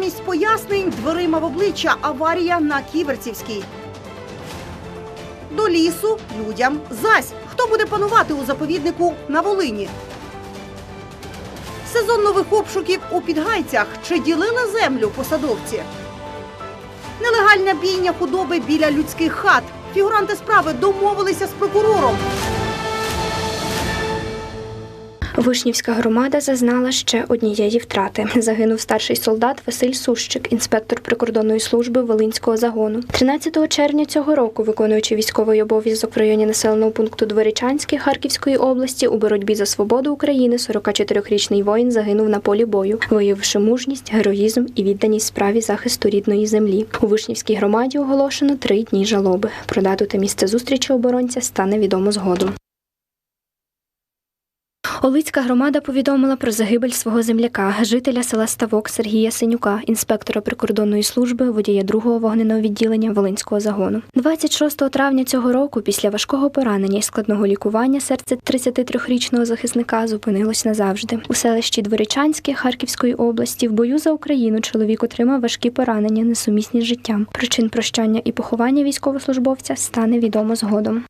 Замість пояснень дверима в обличчя аварія на Ківерцівській. До лісу людям зась. Хто буде панувати у заповіднику на Волині? Сезон нових обшуків у Підгайцях. Чи ділили землю посадовці? Нелегальне бійня худоби біля людських хат. Фігуранти справи домовилися з прокурором. Вишнівська громада зазнала ще однієї втрати. Загинув старший солдат Василь Сущик, інспектор прикордонної служби Волинського загону. 13 червня цього року, виконуючи військовий обов'язок в районі населеного пункту Дворічанське Харківської області, у боротьбі за свободу України 44-річний воїн загинув на полі бою, виявивши мужність, героїзм і відданість справі захисту рідної землі. У Вишнівській громаді оголошено три дні жалоби. Про дату та місце зустрічі оборонця стане відомо згодом. Олицька громада повідомила про загибель свого земляка, жителя села Ставок Сергія Синюка, інспектора прикордонної служби, водія другого вогненого відділення Волинського загону. 26 травня цього року, після важкого поранення і складного лікування, серце 33-річного захисника зупинилось назавжди. У селищі Дворичанське Харківської області в бою за Україну чоловік отримав важкі поранення, несумісні з життям. Причин прощання і поховання військовослужбовця стане відомо згодом.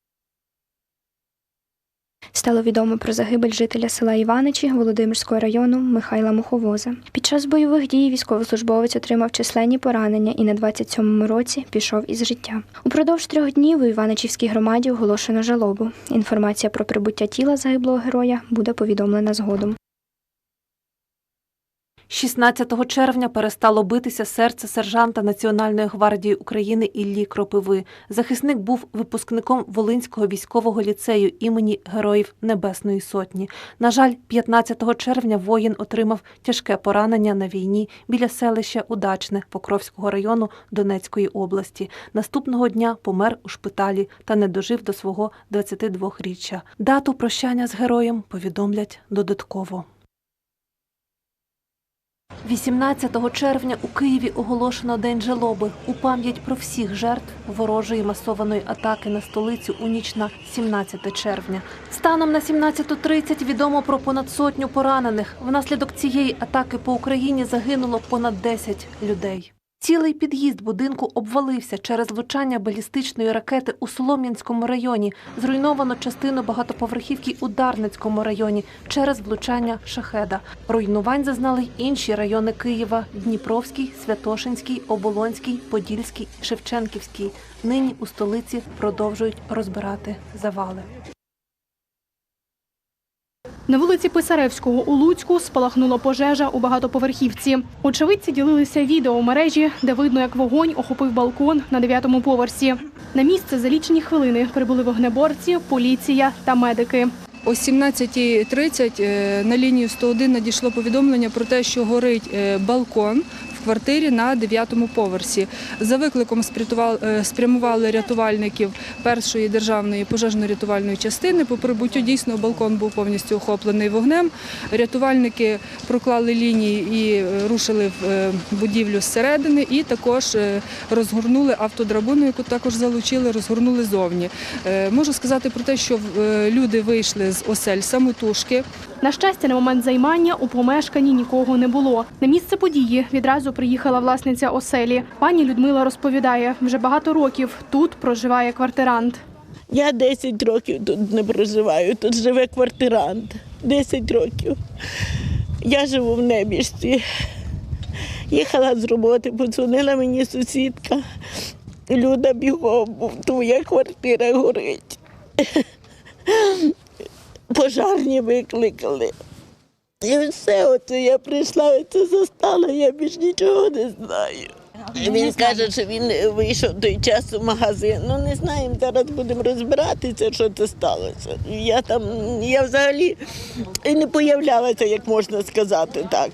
Стало відомо про загибель жителя села Іваничі Володимирського району Михайла Муховоза. Під час бойових дій військовослужбовець отримав численні поранення і на 27-му році пішов із життя. Упродовж трьох днів у Іваничівській громаді оголошено жалобу. Інформація про прибуття тіла загиблого героя буде повідомлена згодом. 16 червня перестало битися серце сержанта Національної гвардії України Іллі Кропиви. Захисник був випускником Волинського військового ліцею імені Героїв Небесної Сотні. На жаль, 15 червня воїн отримав тяжке поранення на війні біля селища Удачне Покровського району Донецької області. Наступного дня помер у шпиталі та не дожив до свого 22-річчя. Дату прощання з героєм повідомлять додатково. 18 червня у Києві оголошено День жалоби у пам'ять про всіх жертв ворожої масованої атаки на столицю у ніч на 17 червня. Станом на 17.30 відомо про понад сотню поранених. Внаслідок цієї атаки по Україні загинуло понад 10 людей. Цілий під'їзд будинку обвалився через влучання балістичної ракети у Солом'янському районі. Зруйновано частину багатоповерхівки у Дарницькому районі через влучання шахеда. Руйнувань зазнали й інші райони Києва: Дніпровський, Святошинський, Оболонський, Подільський, Шевченківський. Нині у столиці продовжують розбирати завали. На вулиці Писаревського у Луцьку спалахнула пожежа у багатоповерхівці. Очевидці ділилися відео у мережі, де видно, як вогонь охопив балкон на дев'ятому поверсі. На місце за лічені хвилини прибули вогнеборці, поліція та медики. О 17.30 е, на лінію 101 надійшло повідомлення про те, що горить е, балкон квартирі на 9-му поверсі. За викликом е, спрямували рятувальників першої державної пожежно-рятувальної частини. По прибуттю дійсно балкон був повністю охоплений вогнем. Рятувальники проклали лінії і е, рушили в е, будівлю зсередини, і також розгорнули автодрабину, яку також залучили, розгорнули зовні. Можу сказати про те, що люди вийшли з осель самотужки. На щастя, на момент займання у помешканні нікого не було. На місце події відразу приїхала власниця оселі. Пані Людмила розповідає, вже багато років тут проживає квартирант. Я 10 років тут не проживаю, тут живе квартирант. 10 років. Я живу в небіжці. Їхала з роботи, подзвонила мені сусідка. Люда бігом, твоя квартира горить. Пожарні викликали. І все, от я прийшла, це застала, я більш нічого не знаю. Він каже, що він вийшов той час у магазин. Ну не знаємо, зараз будемо розбиратися, що це сталося. Я там, я взагалі і не появлялася, як можна сказати так.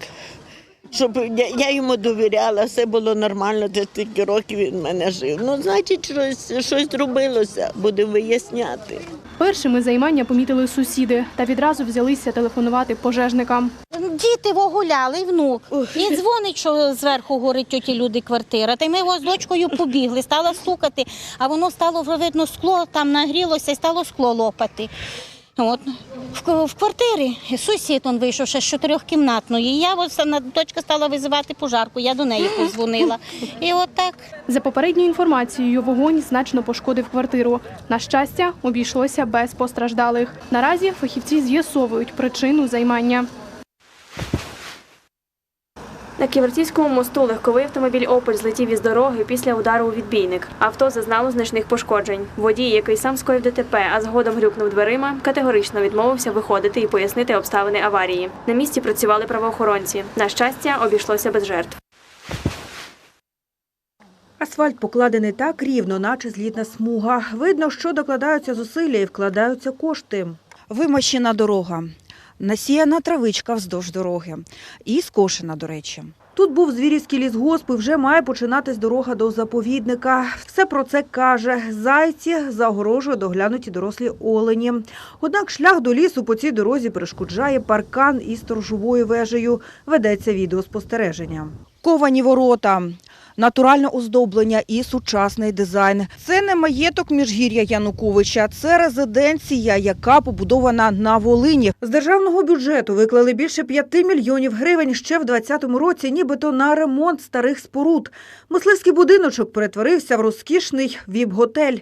Щоб я, я йому довіряла, все було нормально, це стільки років він в мене жив. Ну, значить, щось, щось зробилося, будемо виясняти. Першими займання помітили сусіди та відразу взялися телефонувати пожежникам. Діти вогуляли, внук. І дзвонить, що зверху горить тьоті люди квартира. Та й ми його з дочкою побігли, стала стукати, а воно стало видно скло, там нагрілося і стало скло лопати. От. В, в квартирі сусід он вийшов ще з чотирьохкімнатної. Я ось дочка стала визивати пожарку, я до неї позвонила. І от так. За попередньою інформацією, вогонь значно пошкодив квартиру. На щастя, обійшлося без постраждалих. Наразі фахівці з'ясовують причину займання. На Ківерцівському мосту легковий автомобіль Опель злетів із дороги після удару у відбійник. Авто зазнало значних пошкоджень. Водій, який сам скоїв ДТП, а згодом грюкнув дверима, категорично відмовився виходити і пояснити обставини аварії. На місці працювали правоохоронці. На щастя, обійшлося без жертв. Асфальт покладений так рівно, наче злітна смуга. Видно, що докладаються зусилля і вкладаються кошти. Вимощена дорога, насіяна травичка вздовж дороги і скошена, до речі. Тут був звірівський лісгосп і вже має починатись дорога до заповідника. Все про це каже. Зайці за огорожею доглянуті дорослі олені. Однак шлях до лісу по цій дорозі перешкоджає паркан із сторожовою вежею. Ведеться відеоспостереження. Ковані ворота, натуральне оздоблення і сучасний дизайн. Це не маєток міжгір'я Януковича, це резиденція, яка побудована на Волині. З державного бюджету виклали більше 5 мільйонів гривень ще в 2020 році, нібито на ремонт старих споруд. Мисливський будиночок перетворився в розкішний віп-готель.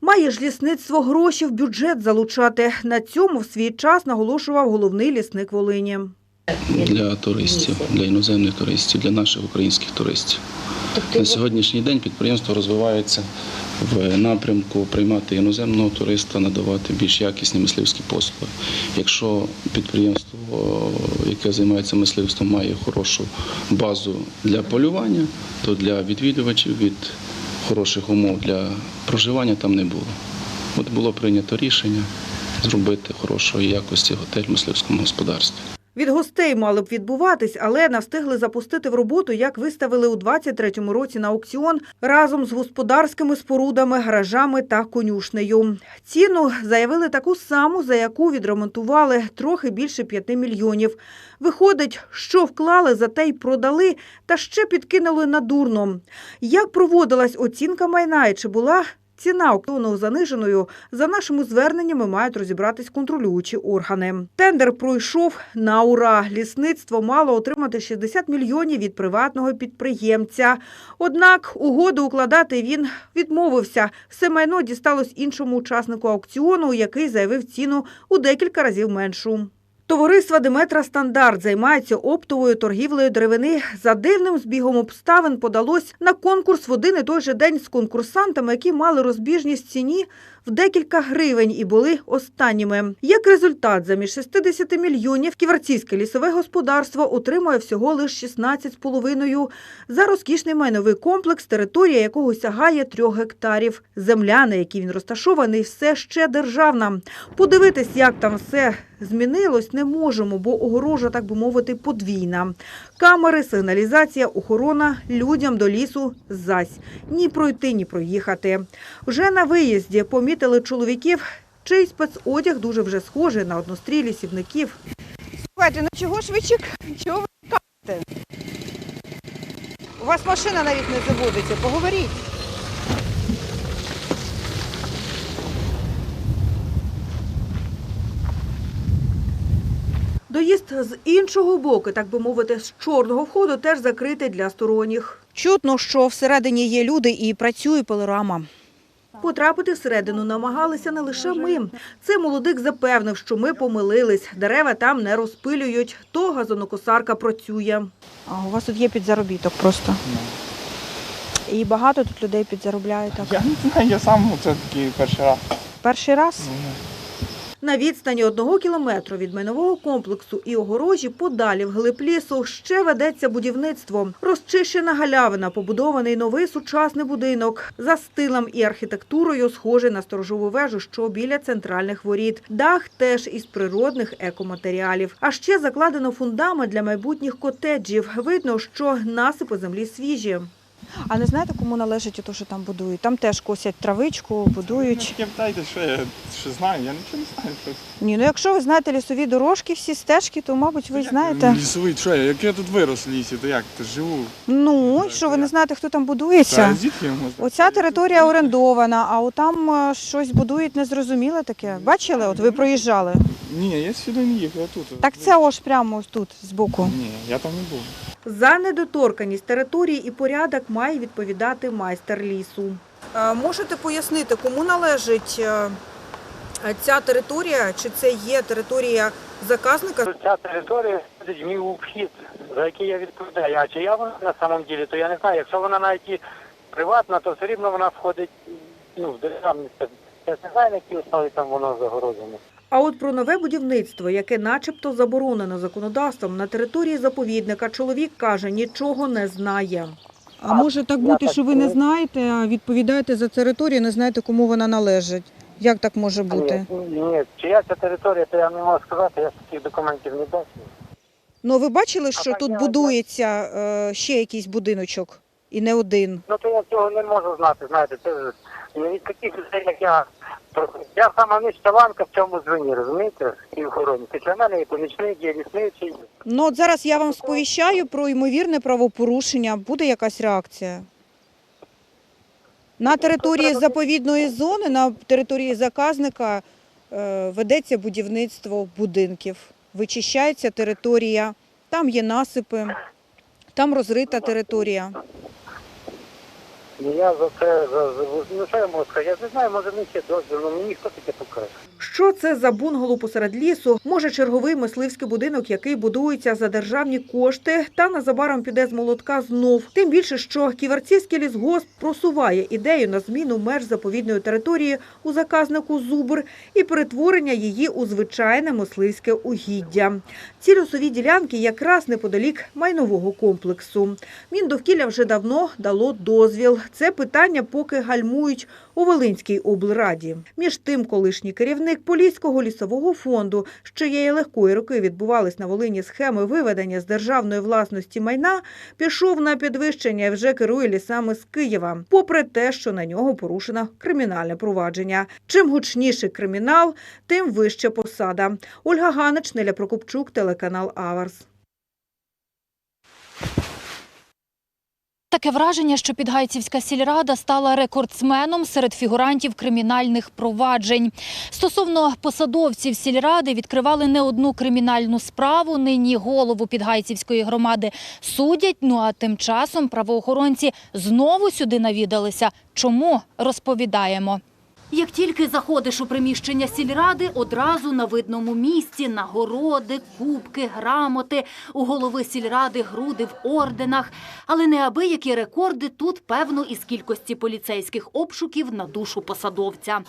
Має ж лісництво гроші в бюджет залучати. На цьому в свій час наголошував головний лісник Волині. Для туристів, для іноземних туристів, для наших українських туристів. На сьогоднішній день підприємство розвивається в напрямку приймати іноземного туриста, надавати більш якісні мисливські послуги. Якщо підприємство, яке займається мисливством, має хорошу базу для полювання, то для відвідувачів від хороших умов для проживання там не було. От було прийнято рішення зробити хорошої якості готель в мисливському господарстві. Від гостей мали б відбуватись, але не запустити в роботу, як виставили у 23-му році на аукціон разом з господарськими спорудами, гаражами та конюшнею. Ціну заявили таку саму, за яку відремонтували трохи більше 5 мільйонів. Виходить, що вклали, за те й продали, та ще підкинули надурно. Як проводилась оцінка майна і чи була Ціна аукціону заниженою за нашими зверненнями мають розібратись контролюючі органи. Тендер пройшов на ура. Лісництво мало отримати 60 мільйонів від приватного підприємця. Однак угоду укладати він відмовився. Все майно дісталось іншому учаснику аукціону, який заявив ціну у декілька разів меншу. Товариство Диметра Стандарт займається оптовою торгівлею деревини. За дивним збігом обставин подалось на конкурс в один і той же день з конкурсантами, які мали розбіжність ціні в декілька гривень і були останніми. Як результат, замість 60 мільйонів ківерцівське лісове господарство отримує всього лише 16,5 за розкішний майновий комплекс, територія якого сягає трьох гектарів. Земля, на якій він розташований, все ще державна. Подивитись, як там все змінилось, не можемо, бо огорожа, так би мовити, подвійна. Камери, сигналізація, охорона людям до лісу зась. Ні пройти, ні проїхати. Вже на виїзді помітили чоловіків, чий спецодяг дуже вже схожий на однострій лісівників. Слухайте, ну чого ж? Чого ви чекаєте? У вас машина навіть не заводиться, поговоріть. Доїзд з іншого боку, так би мовити, з чорного входу теж закритий для сторонніх. Чутно, що всередині є люди і працює пилорама. Потрапити всередину намагалися не лише ми. Цей молодик запевнив, що ми помилились. Дерева там не розпилюють, то газонокосарка працює. А у вас тут є підзаробіток просто. І багато тут людей підзаробляють так. Я не знаю, я сам це такий перший раз. Перший раз? На відстані одного кілометру від майнового комплексу і огорожі подалі в глиб лісу ще ведеться будівництво. Розчищена галявина, побудований новий сучасний будинок за стилем і архітектурою, схожий на сторожову вежу, що біля центральних воріт. Дах теж із природних екоматеріалів. А ще закладено фундамент для майбутніх котеджів. Видно, що насипи землі свіжі. А не знаєте, кому належить те, що там будують? Там теж косять травичку, будують. Не питайте, що я що знаю, я нічого не знаю. Що... Ні, ну якщо ви знаєте лісові дорожки, всі стежки, то, мабуть, ви знаєте. Лісовий, що я? Як я тут вирос в лісі, то як? То живу. Ну, і що ви не знаєте, хто там Та, будується? звідки я можу? Оця територія орендована, а отам е, щось будують незрозуміле таке. Бачили? От ви проїжджали. Ні, я сюди не їхав, я тут. Так це ось прямо тут, збоку. Ні, я там не був. За недоторканість території і порядок має відповідати майстер лісу. Можете пояснити, кому належить ця територія? Чи це є територія заказника? Ця територія входить в мій обхід, за який я відповідаю. А чи я вона на самом ділі, то я не знаю. Якщо вона навіть і приватна, то все рівно вона входить ну, в державний сектор. Я не знаю, на якій основі там воно загороджено. А от про нове будівництво, яке начебто заборонено законодавством на території заповідника, чоловік каже, нічого не знає. А може так бути, що ви не знаєте, а відповідаєте за територію, не знаєте, кому вона належить? Як так може бути? Ні, ні, чия ця територія, то я не можу сказати, я таких документів не бачив. Ну ви бачили, що так тут я- будується е, ще якийсь будиночок і не один. Ну то я цього не можу знати, знаєте, це ж не від таких людей, як я. Я сама нижча ланка в цьому звені, розумієте, і охороні. Після мене є помічник, є. Ну от зараз я вам сповіщаю про ймовірне правопорушення. Буде якась реакція? На території заповідної зони, на території заказника е, ведеться будівництво будинків. Вичищається територія, там є насипи, там розрита територія. Ну я за це за, за ну що я? Я не знаю, може мені ще дозвіл, ну мені хто таке покаже. Що це за бунгало посеред лісу? Може, черговий мисливський будинок, який будується за державні кошти, та незабаром піде з молотка знов. Тим більше, що Ківерцівський лісгосп просуває ідею на зміну меж заповідної території у заказнику Зубр і перетворення її у звичайне мисливське угіддя. Ці лісові ділянки якраз неподалік майнового комплексу. Міндовкілля вже давно дало дозвіл. Це питання поки гальмують у Волинській облраді. Між тим, колишній керівник Поліського лісового фонду, з чиєї легкої руки відбувались на Волині схеми виведення з державної власності майна, пішов на підвищення і вже керує лісами з Києва, попри те, що на нього порушено кримінальне провадження. Чим гучніший кримінал, тим вища посада. Ольга Ганич, Неля Прокопчук, телеканал Аверс. Таке враження, що Підгайцівська сільрада стала рекордсменом серед фігурантів кримінальних проваджень. Стосовно посадовців сільради відкривали не одну кримінальну справу. Нині голову Підгайцівської громади судять. Ну а тим часом правоохоронці знову сюди навідалися. Чому розповідаємо? Як тільки заходиш у приміщення сільради, одразу на видному місці нагороди, кубки, грамоти, у голови сільради груди в орденах. Але неабиякі рекорди тут, певно, із кількості поліцейських обшуків на душу посадовця.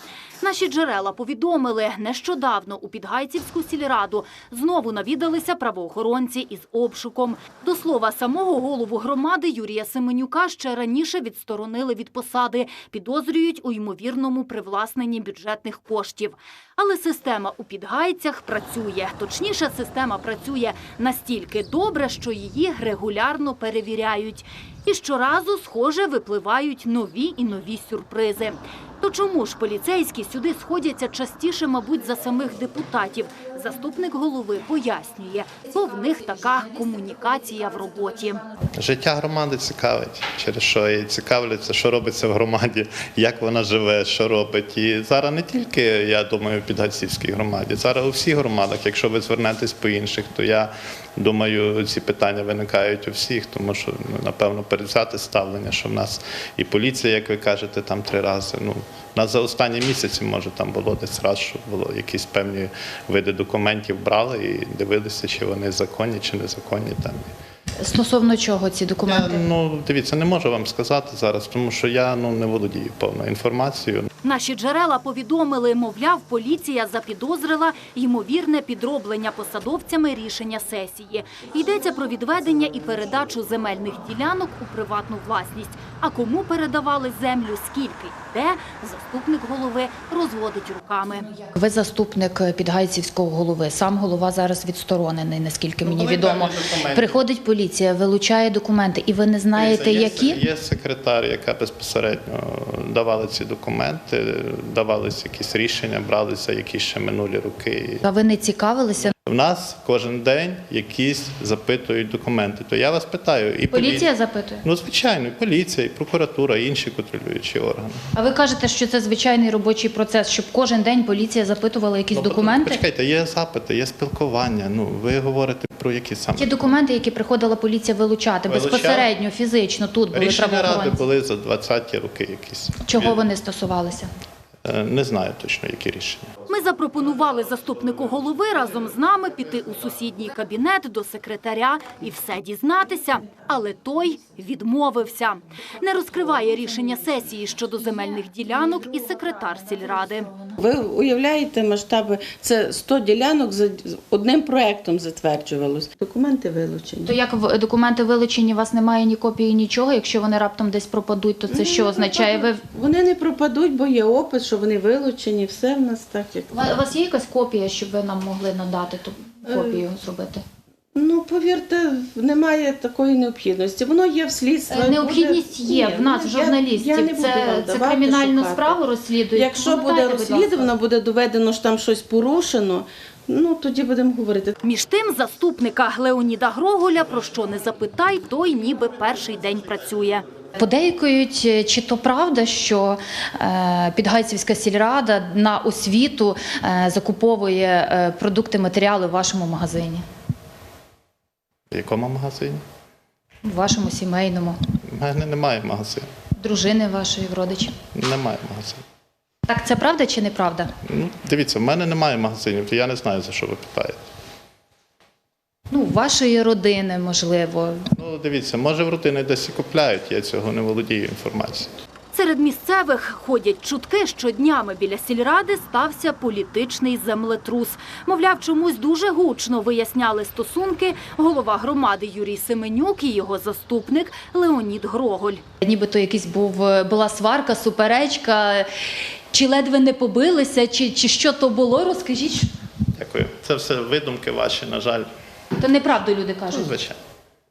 Наші джерела повідомили, нещодавно у Підгайцівську сільраду знову навідалися правоохоронці із обшуком. До слова, самого голову громади Юрія Семенюка ще раніше відсторонили від посади, підозрюють у ймовірному привласненні бюджетних коштів. Але система у Підгайцях працює. Точніше, система працює настільки добре, що її регулярно перевіряють. І щоразу, схоже, випливають нові і нові сюрпризи. То чому ж поліцейські сюди сходяться частіше, мабуть, за самих депутатів? Заступник голови пояснює, бо в них така комунікація в роботі. Життя громади цікавить, через що і цікавляться, що робиться в громаді, як вона живе, що робить. І зараз не тільки, я думаю, в Підгайцівській громаді, зараз у всіх громадах. Якщо ви звернетесь по інших, то я думаю, ці питання виникають у всіх, тому що ну, напевно перевзяти ставлення, що в нас і поліція, як ви кажете, там три рази. Ну нас за останні місяці, може, там було десь раз, що було якісь певні види документів брали і дивилися, чи вони законні, чи незаконні там. Стосовно чого ці Я, ну, дивіться, не можу вам сказати зараз, тому що я ну не володію повною інформацією. Наші джерела повідомили, мовляв, поліція запідозрила ймовірне підроблення посадовцями рішення сесії. Йдеться про відведення і передачу земельних ділянок у приватну власність. А кому передавали землю, скільки де, заступник голови розводить руками. Ви заступник підгайцівського голови. Сам голова зараз відсторонений, наскільки мені відомо. Приходить поліція. Поліція вилучає документи, і ви не знаєте, є, які? Є, секретар, яка безпосередньо давала ці документи, давалися якісь рішення, бралися якісь ще минулі роки. А ви не цікавилися? В нас кожен день якісь запитують документи. То я вас питаю, і Поліція полі- запитує. Ну, звичайно, і поліція, і прокуратура, і інші контролюючі органи. А ви кажете, що це звичайний робочий процес, щоб кожен день поліція запитувала якісь Ну, документи? Почекайте, є запити, є спілкування. Ну, ви говорите про які саме Ті документи, які приходила поліція вилучати Вилучала? безпосередньо, фізично тут були рішення ради були за 20-ті роки якісь. Чого вони стосувалися? Е, Не знаю точно, які рішення. Ми запропонували заступнику голови разом з нами піти у сусідній кабінет до секретаря і все дізнатися, але той відмовився. Не розкриває рішення сесії щодо земельних ділянок і секретар сільради. Ви уявляєте масштаби? Це 100 ділянок за одним проектом затверджувалось. Документи вилучені. То як в документи вилучені, у вас немає ні копії, нічого. Якщо вони раптом десь пропадуть, то це що означає? Ви Вони не пропадуть, бо є опис, що вони вилучені. Все в нас так, як у вас є якась копія, щоб ви нам могли надати ту копію зробити? ну повірте, немає такої необхідності. Воно є в слідстві. Е, Необхідність Буде- є Ні, в нас, я- журналістів. я не буду це це давати кримінальну шукати. справу розслідують. Якщо буде Пам'ятаєте, будь ласка? розслідувано, буде доведено, що там щось порушено. Ну тоді будемо говорити. Між тим, заступника Леоніда Гроголя, про що не запитай, той ніби перший день працює. Подейкують, е, чи то правда, що е, Підгайцівська сільрада на освіту е, закуповує продукти, матеріали в вашому магазині, В якому магазині? в вашому сімейному, У мене немає магазину. дружини вашої в родичів. Немає магазину. Так це правда чи неправда? Ну, дивіться, в мене немає магазинів, я не знаю, за що ви питаєте. Ну, вашої родини, можливо. Ну, дивіться, може в родини десь і купляють, я цього не володію інформацією. Серед місцевих ходять чутки, що днями біля сільради стався політичний землетрус. Мовляв, чомусь дуже гучно виясняли стосунки голова громади Юрій Семенюк і його заступник Леонід Гроголь. Нібито якийсь був е, була сварка, суперечка, чи ледве не побилися, чи, чи що то було, розкажіть. Дякую. Це все видумки ваші, на жаль. То неправду люди Ну, кажуть. звичайно.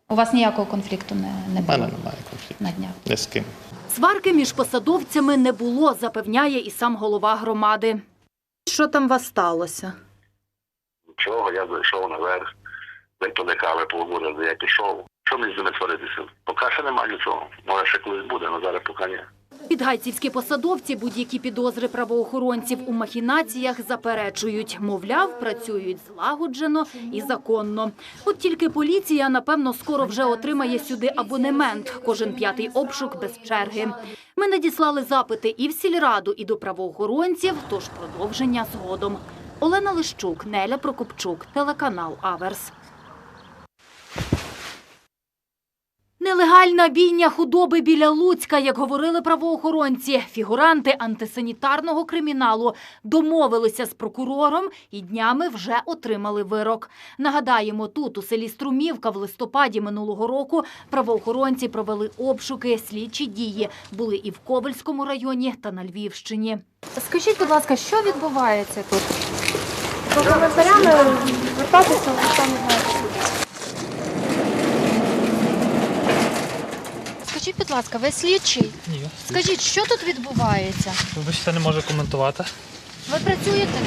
У вас ніякого конфлікту не, не У було мене немає конфлікту. на днях. Ні з ким. Сварки між посадовцями не було, запевняє і сам голова громади. Що там у вас сталося? Чого я зайшов наверх, туди кави поговорили, я пішов. Що мені з ними творитися? Поки ще немає нічого. Може, ще колись буде, але зараз поки ні. Підгайцівські посадовці будь-які підозри правоохоронців у махінаціях заперечують. Мовляв, працюють злагоджено і законно. От тільки поліція, напевно, скоро вже отримає сюди абонемент. Кожен п'ятий обшук без черги. Ми надіслали запити і в сільраду, і до правоохоронців, тож продовження згодом. Олена Лищук, Неля Прокопчук, телеканал Аверс. Нелегальна бійня худоби біля Луцька, як говорили правоохоронці, фігуранти антисанітарного криміналу домовилися з прокурором і днями вже отримали вирок. Нагадаємо, тут у селі Струмівка в листопаді минулого року правоохоронці провели обшуки, слідчі дії були і в Ковельському районі та на Львівщині. Скажіть, будь ласка, що відбувається тут? По коментарями звертатися ніхто не знає. Скажіть, будь ласка, ви слідчий? Ні. Скажіть, що тут відбувається? Вибачте, не можу коментувати. Ви працюєте?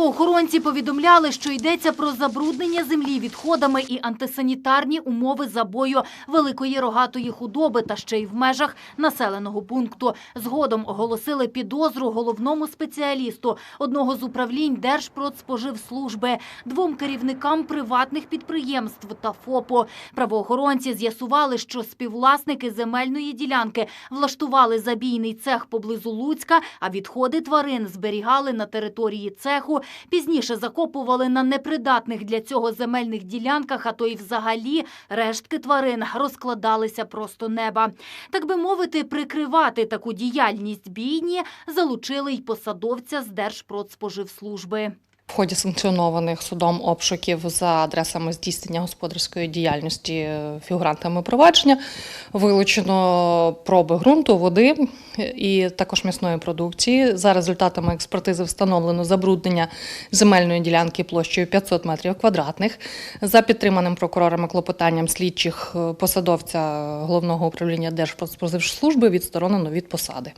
Правоохоронці повідомляли, що йдеться про забруднення землі відходами і антисанітарні умови забою великої рогатої худоби та ще й в межах населеного пункту. Згодом оголосили підозру головному спеціалісту одного з управлінь Держпродспоживслужби, двом керівникам приватних підприємств та ФОПу. Правоохоронці з'ясували, що співвласники земельної ділянки влаштували забійний цех поблизу Луцька, а відходи тварин зберігали на території цеху. Пізніше закопували на непридатних для цього земельних ділянках, а то й взагалі рештки тварин розкладалися просто неба. Так би мовити, прикривати таку діяльність бійні залучили й посадовця з Держпродспоживслужби. В ході санкціонованих судом обшуків за адресами здійснення господарської діяльності е, фігурантами провадження вилучено проби ґрунту, води і також м'ясної продукції. За результатами експертизи встановлено забруднення земельної ділянки площею 500 метрів квадратних. За підтриманим прокурорами клопотанням слідчих е, посадовця головного управління Держпродспоживслужби відсторонено від посади.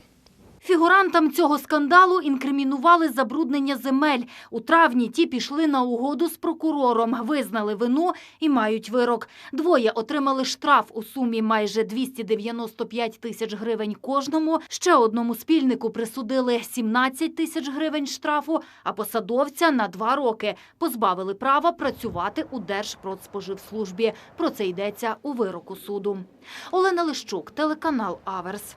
Фігурантам цього скандалу інкримінували забруднення земель. У травні ті пішли на угоду з прокурором, визнали вину і мають вирок. Двоє отримали штраф у сумі майже 295 тисяч гривень кожному. Ще одному спільнику присудили 17 тисяч гривень штрафу, а посадовця на два роки позбавили права працювати у Держпродспоживслужбі. Про це йдеться у вироку суду. Олена Лищук, телеканал Аверс.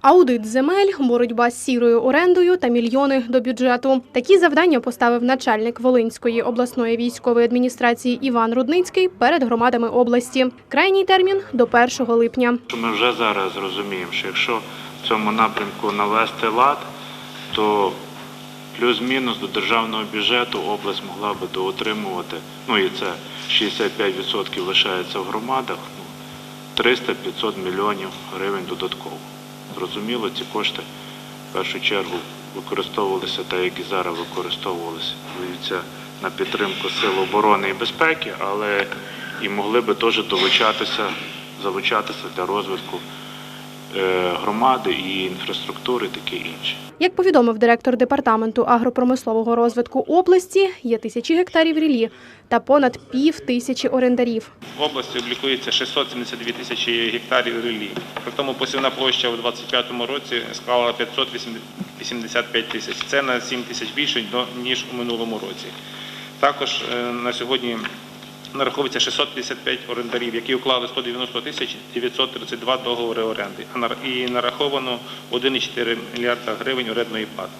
Аудит земель, боротьба з сірою орендою та мільйони до бюджету. Такі завдання поставив начальник Волинської обласної військової адміністрації Іван Рудницький перед громадами області. Крайній термін до 1 липня. Ми вже зараз розуміємо, що якщо в цьому напрямку навести лад, то плюс-мінус до державного бюджету область могла би доотримувати, ну і це 65% лишається в громадах, ну, 300-500 мільйонів гривень додатково. Зрозуміло, ці кошти в першу чергу використовувалися так, як і зараз використовувалися. На підтримку сил оборони і безпеки, але і могли би теж долучатися, залучатися для розвитку громади і інфраструктури, таке інше. Як повідомив директор департаменту агропромислового розвитку області, є тисячі гектарів рілі та понад пів тисячі орендарів. В області облікується 672 тисячі гектарів релі. При тому посівна площа у 2025 році склала 585 тисяч. Це на 7 тисяч більше, до- ніж у минулому році. Також е, на сьогодні нараховується 655 орендарів, які уклали 190 тисяч 932 договори оренди, а і нараховано 1,4 мільярда гривень орендної плати.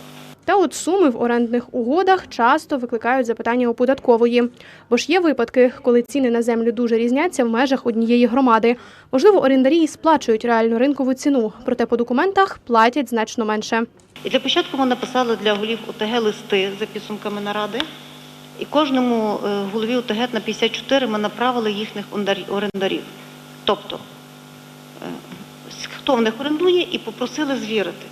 Та от суми в орендних угодах часто викликають запитання у податкової. Бо ж є випадки, коли ціни на землю дуже різняться в межах однієї громади. Можливо, орендарі і сплачують реальну ринкову ціну, проте по документах платять значно менше. І для початку ми написали для голів ОТГ листи за підсумками наради. І кожному е, голові ОТГ на 54 ми направили їхніх орендарів. Тобто, е, хто в них орендує, і попросили звірити.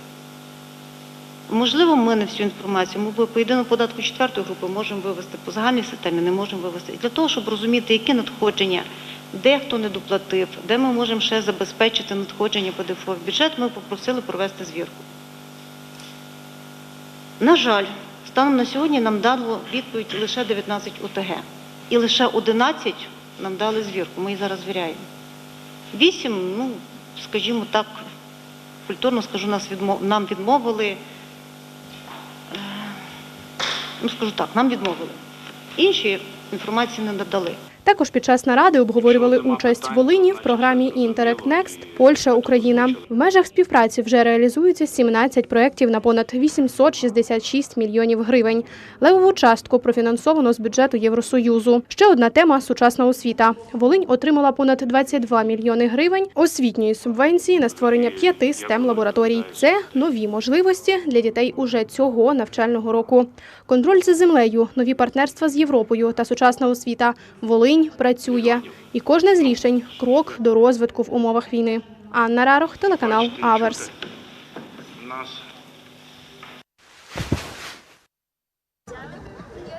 Можливо, ми не всю інформацію, ми по єдиному податку четвертої групи можемо вивести, по загальній системі не можемо вивести. І для того, щоб розуміти, які надходження, де хто не доплатив, де ми можемо ще забезпечити надходження ПДФО в бюджет, ми попросили провести звірку. На жаль, станом на сьогодні нам дало відповідь лише 19 ОТГ. І лише 11 нам дали звірку, ми її зараз звіряємо. Вісім, ну, скажімо так, культурно скажу, нас відмов... нам відмовили. Е, Ну, скажу так, нам відмовили. Інші інформації не надали. Також під час наради обговорювали участь Волині в програмі Interact Next Польща Україна. В межах співпраці вже реалізується 17 проєктів на понад 866 мільйонів гривень. Левову частку профінансовано з бюджету Євросоюзу. Ще одна тема сучасна освіта. Волинь отримала понад 22 мільйони гривень освітньої субвенції на створення п'яти stem лабораторій. Це нові можливості для дітей уже цього навчального року. Контроль за землею, нові партнерства з Європою та сучасна освіта. Волинь працює. І кожне з рішень крок до розвитку в умовах війни. Анна Рарох, телеканал Аверс.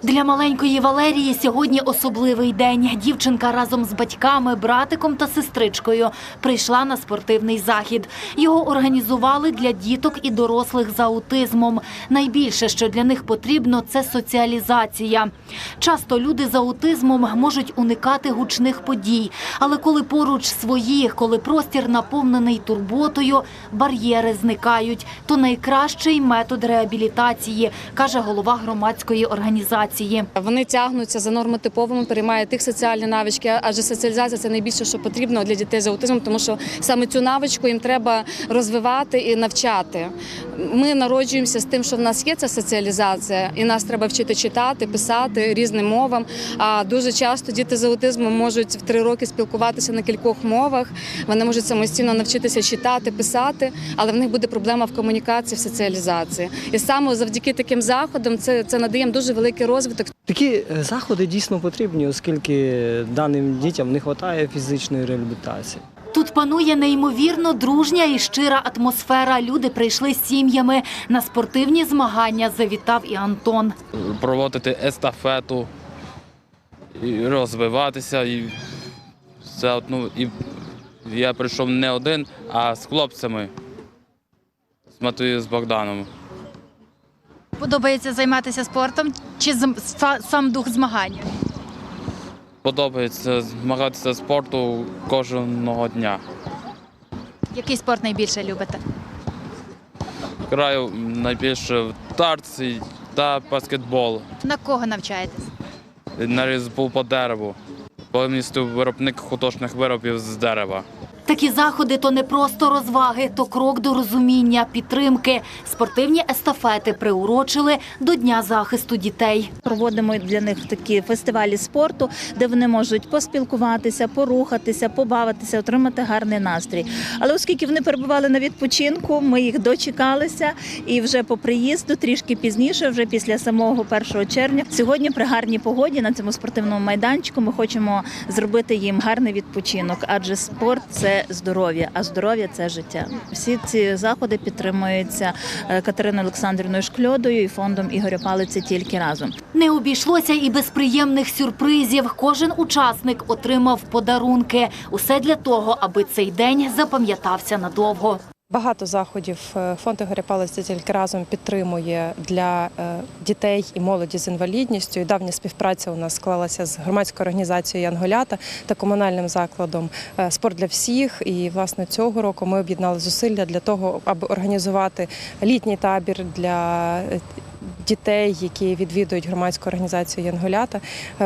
Для маленької Валерії сьогодні особливий день. Дівчинка разом з батьками, братиком та сестричкою прийшла на спортивний захід. Його організували для діток і дорослих з аутизмом. Найбільше, що для них потрібно, це соціалізація. Часто люди з аутизмом можуть уникати гучних подій, але коли поруч свої, коли простір наповнений турботою, бар'єри зникають. То найкращий метод реабілітації, каже голова громадської організації. Інструкції. Вони тягнуться за нормотиповими, переймають тих соціальні навички, адже соціалізація це найбільше, що потрібно для дітей з аутизмом, тому що саме цю навичку їм треба розвивати і навчати. Ми народжуємося з тим, що в нас є ця соціалізація, і нас треба вчити читати, писати різним мовам. А дуже часто діти з аутизмом можуть в три роки спілкуватися на кількох мовах. Вони можуть самостійно навчитися читати, писати, але в них буде проблема в комунікації, в соціалізації. І саме завдяки таким заходам це, це надає дуже великий розвиток. Такі е, заходи дійсно потрібні, оскільки даним дітям не вистачає фізичної реабілітації. Тут панує неймовірно дружня і щира атмосфера. Люди прийшли з сім'ями. На спортивні змагання завітав і Антон. проводити естафету, і розвиватися. І все, ну, і я прийшов не один, а з хлопцями, з Матвією, з Богданом. Подобається займатися спортом чи сам дух змагання? Подобається змагатися спорту кожного дня. Який спорт найбільше любите? Граю найбільше в тарці та баскетбол. На кого навчаєтесь? На різьбу по дереву. Повністю виробник художніх виробів з дерева. Такі заходи то не просто розваги, то крок до розуміння, підтримки. Спортивні естафети приурочили до Дня захисту дітей. Проводимо для них такі фестивалі спорту, де вони можуть поспілкуватися, порухатися, побавитися, отримати гарний настрій. Але оскільки вони перебували на відпочинку, ми їх дочекалися і вже по приїзду трішки пізніше, вже після самого 1 червня. Сьогодні при гарній погоді на цьому спортивному майданчику ми хочемо зробити їм гарний відпочинок, адже спорт це здоров'я, а здоров'я це життя. Всі ці заходи підтримуються е, Катериною Олександрівною Шкльодою і фондом Ігоря Палиці тільки разом. Не обійшлося і без приємних сюрпризів. Кожен учасник отримав подарунки. Усе для того, аби цей день запам'ятався надовго. Багато заходів е, фонд Ігоря Палиця тільки разом підтримує для е, дітей і молоді з інвалідністю. І давня співпраця у нас склалася з громадською організацією Янголята та комунальним закладом е, Спорт для всіх. І власне цього року ми об'єднали зусилля для того, аби організувати літній табір для дітей, які відвідують громадську організацію Янголята.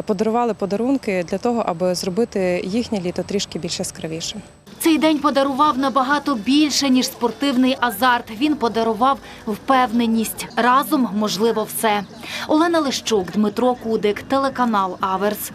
Подарували подарунки для того, аби зробити їхнє літо трішки більш яскравішим. Цей день подарував набагато більше, ніж спортивний азарт. Він подарував впевненість. Разом можливо все. Олена Лищук, Дмитро Кудик, телеканал Аверс.